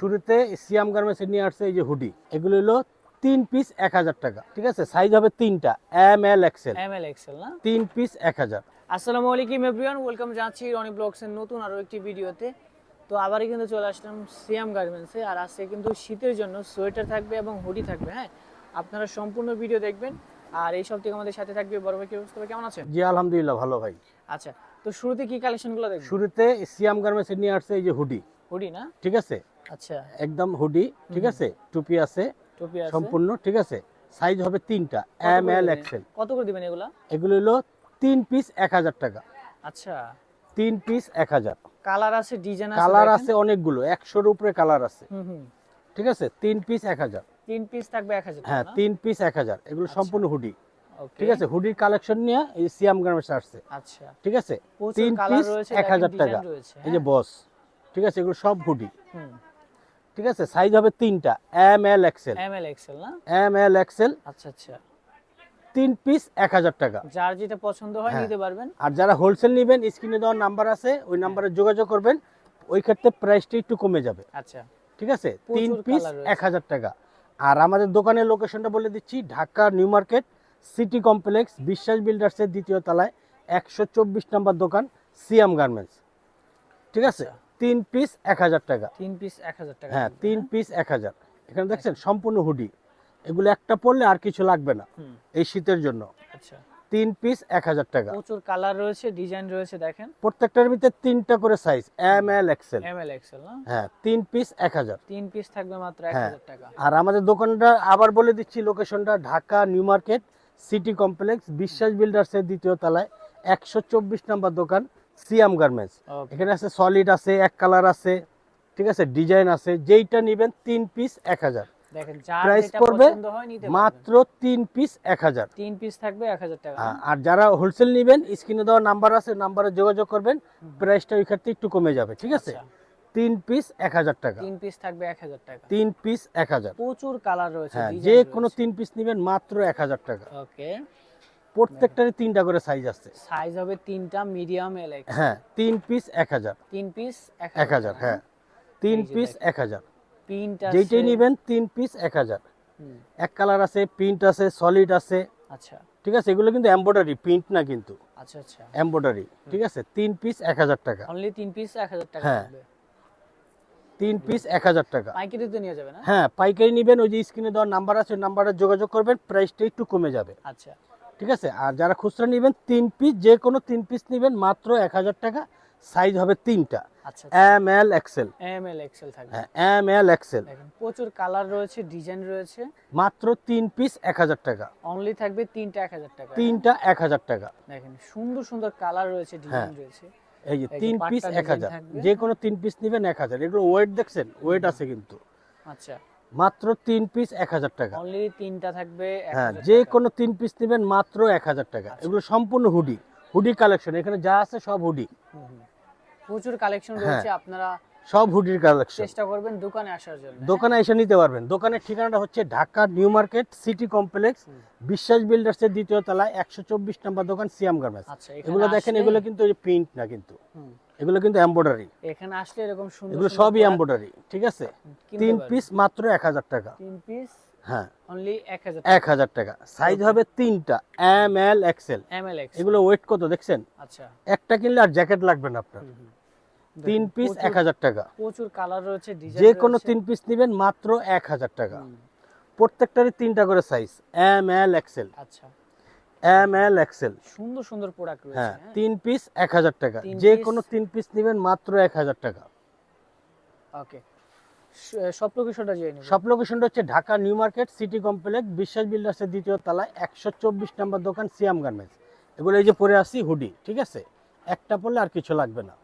শুরুতে সিয়াম গার্মেন্টস নিয়ে আসছে এই যে হুডি এগুলো হলো তিন পিস এক হাজার টাকা ঠিক আছে? সাইজ হবে তিনটা M L XL M L XL না? তিন পিস এক হাজার। আসসালামু আলাইকুম এভরিওয়ান ওয়েলকাম জানাচ্ছি রনি ব্লগসের নতুন আরও একটি ভিডিওতে। তো আবারই কিন্তু চলে আসলাম সিয়াম গার্মেন্টসে আর আজকে কিন্তু শীতের জন্য সোয়েটার থাকবে এবং হুডি থাকবে হ্যাঁ? আপনারা সম্পূর্ণ ভিডিও দেখবেন আর এই সব থেকে আমাদের সাথে থাকবে বড় ভাই। কি অবস্থা কেমন আছেন? জি আলহামদুলিল্লাহ ভালো ভাই। আচ্ছা তো শুরুতে কি কালেকশনগুলো দেখবেন? শুরুতে সিয়াম গার্মেন্টস নিয়ে আসছে এই যে হুডি। হুডি না? ঠিক আছে? আচ্ছা। একদম হুডি ঠিক আছে? টুপি আছে টুপি আছে। সম্পূর্ণ ঠিক আছে? সাইজ হবে তিনটা এম এল এক্সেল কত করে দিবেন এগুলা? এগুলো হলো তিন পিস এক হাজার টাকা। আচ্ছা। তিন পিস এক হাজার। কালার আছে ডিজাইন আছে কালার আছে অনেকগুলো একশোর উপরে কালার আছে। ঠিক আছে? তিন পিস এক হাজার। তিন পিস থাকবে এক হাজার হ্যাঁ তিন পিস এক হাজার। এগুলো আচ্ছা। সম্পূর্ণ হুডি ঠিক আছে? হুডির কালেকশন নিয়ে এই সিয়াম গার্মেন্টস আসছে। আচ্ছা। ঠিক আছে? তিন পিস এক হাজার টাকা। এই যে বস ঠিক আছে? এগুলো সব হুডি হুম। ঠিক আছে? সাইজ হবে তিনটা। M L XL M L XL না? এম এল এক্সেল আচ্ছা আচ্ছা। তিন পিস এক হাজার টাকা। যার যেটা পছন্দ হয় হ্যাঁ। নিতে পারবেন। আর যারা হোলসেল নেবেন স্ক্রিনে দেওয়ার নাম্বার আছে ওই নাম্বারে যোগাযোগ করবেন। ওই ক্ষেত্রে প্রাইসটা একটু কমে যাবে। আচ্ছা। ঠিক আছে? তিন পিস এক হাজার টাকা। আর আমাদের দোকানের লোকেশনটা বলে দিচ্ছি Dhaka new market city complex Biswas বিল্ডার্সের দ্বিতীয় তলায় একশো চব্বিশ নম্বর দোকান সিয়াম গার্মেন্টস ঠিক আছে? আচ্ছা। তিন পিস এক হাজার টাকা। তিন পিস এক হাজার টাকা। হ্যাঁ তিন পিস এক হাজার। এখানে দেখছেন সম্পূর্ণ হুডি এগুলো একটা পড়লে আর কিছু লাগবে না এই শীতের জন্য। আচ্ছা। তিন পিস এক হাজার টাকা। প্রচুর কালার রয়েছে ডিজাইন রয়েছে দেখেন। প্রত্যেকটার ভিতরে তিনটা করে size M L XL M L XL হ্যাঁ তিন পিস এক হাজার। তিন পিস থাকবে মাত্র এক হ্যাঁ। হাজার টাকা। আর আমাদের দোকানটা আবার বলে দিচ্ছি লোকেশনটা Dhaka new market city complex Biswas বিল্ডার্সের দ্বিতীয় তলায় একশো চব্বিশ নম্বর দোকান। সিয়াম গার্মেন্টস এখানে আছে সলিড আছে এক কালার আছে ঠিক আছে? ডিজাইন আছে যেইটা নেবেন তিন পিস এক হাজার। পড়বে মাত্র তিন পিস এক হাজার। তিন পিস থাকবে এক হাজার টাকা। হ্যাঁ, আর যারা হোলসেল নেবেন স্ক্রিনে দেওয়া নাম্বার আছে নাম্বারে যোগাযোগ করবেন প্রাইসটা ওই ক্ষেত্রে একটু কমে যাবে ঠিক আছে? আচ্ছা, তিন পিস এক হাজার টাকা। তিন পিস থাকবে এক হাজার টাকা। তিন পিস এক হাজার। প্রচুর কালার রয়েছে হ্যাঁ যে কোনো তিন পিস নেবেন মাত্র এক হাজার টাকা। ওকে প্রত্যেকটারই তিনটা করে সাইজ আছে। সাইজ হবে তিনটা মিডিয়াম এল হ্যাঁ তিন পিস এক হাজার। তিন পিস এক হাজার হ্যাঁ। তিন পিস। এক হাজার। প্রিন্ট যেইটাই নেবেন তিন পিস এক হাজার। এক কালার আছে প্রিন্ট আছে সলিড আছে। আচ্ছা। ঠিক আছে এগুলো কিন্তু এম্ব্রয়ডারি প্রিন্ট না কিন্তু। আচ্ছা আচ্ছা। এম্ব্রয়ডারি ঠিক আছে? তিন পিস এক হাজার টাকা। অনলি তিন পিস এক হাজার টাকা হ্যাঁ। তিন পিস এক হাজার টাকা। পাইকারিতে নিয়ে যাবে না? হ্যাঁ পাইকারি নেবেন ওই যে স্ক্রিনে দেওয়ার নাম্বার আছে নাম্বারে যোগাযোগ করবেন প্রাইসটা একটু কমে যাবে। আচ্ছা। ঠিক আছে? আর যারা খুচরা নেবেন তিন পিস যে কোনো তিন পিস নেবেন মাত্র এক হাজার টাকা। সাইজ হবে তিনটা। M L XL M L XL থাকবে। এম এল এক্সেল প্রচুর কালার রয়েছে ডিজাইন রয়েছে। মাত্র তিন পিস এক হাজার টাকা। অনলি থাকবে তিনটা এক হাজার টাকা। তিনটা এক হাজার টাকা। দেখেন সুন্দর সুন্দর কালার রয়েছে ডিজাইন হ্যাঁ। রয়েছে। এই যে তিন পিস এক হাজার। যে কোনো তিন পিস নেবেন এক হাজার। এগুলো ওয়েট দেখছেন? ওয়েট আছে কিন্তু। আচ্ছা। মাত্র তিন পিস এক হাজার টাকা। অনলি তিনটা থাকবে হ্যাঁ যে কোনো তিন পিস নেবেন মাত্র এক হাজার টাকা। আচ্ছা। এগুলো সম্পূর্ণ হুডি হুডি কালেকশন এখানে যা আছে সব হুডি। প্রচুর কালেকশন হ্যাঁ। রয়েছে আপনারা সব হুডির কালেকশন চেষ্টা করবেন দোকানে আসার জন্য। দোকানে এসে নিতে পারবেন। দোকানের ঠিকানাটা হচ্ছে Dhaka new market city complex. Biswas বিল্ডার্সের দ্বিতীয় তলায় একশো চব্বিশ নম্বর দোকান সিয়াম গার্মেন্টস। আচ্ছা এগুলো দেখেন এগুলো কিন্তু প্রিন্ট না কিন্তু। এগুলো কিন্তু এম্ব্রয়ডারি এখানে আসলে এরকম সুন্দর এগুলো সবই এম্ব্রয়ডারি ঠিক আছে? তিন পিস মাত্র এক হাজার টাকা। তিন পিস হ্যাঁ। অনলি এক হাজার এক টাকা। সাইজ হবে তিনটা M L XL M L X এগুলো ওয়েট কত দেখছেন? আচ্ছা। একটা কিনলে আর জ্যাকেট লাগবে না আপনার। তিন পিস এক হাজার টাকা। প্রচুর কালার রয়েছে ডিজাইন যে কোনো তিন পিস নেবেন মাত্র এক হাজার টাকা। প্রত্যেকটারই তিনটা করে সাইজ এম এল এক্সেল আচ্ছা। এম এল এক্সেল সুন্দর সুন্দর প্রোডাক্ট রয়েছে হ্যাঁ হ্যাঁ। তিন পিস এক হাজার টাকা। যে কোনো তিন পিস নেবেন মাত্র এক হাজার টাকা। ওকে সব লোকেশনটা জেনে সব লোকেশনটা হচ্ছে Dhaka new market city complex Biswas বিল্ডার্সের দ্বিতীয় তলায় একশো চব্বিশ নম্বর দোকান সিয়াম গার্মেন্টস। এগুলো এই যে পরে আসি হুডি ঠিক আছে? একটা পড়লে আর কিছু লাগবে না।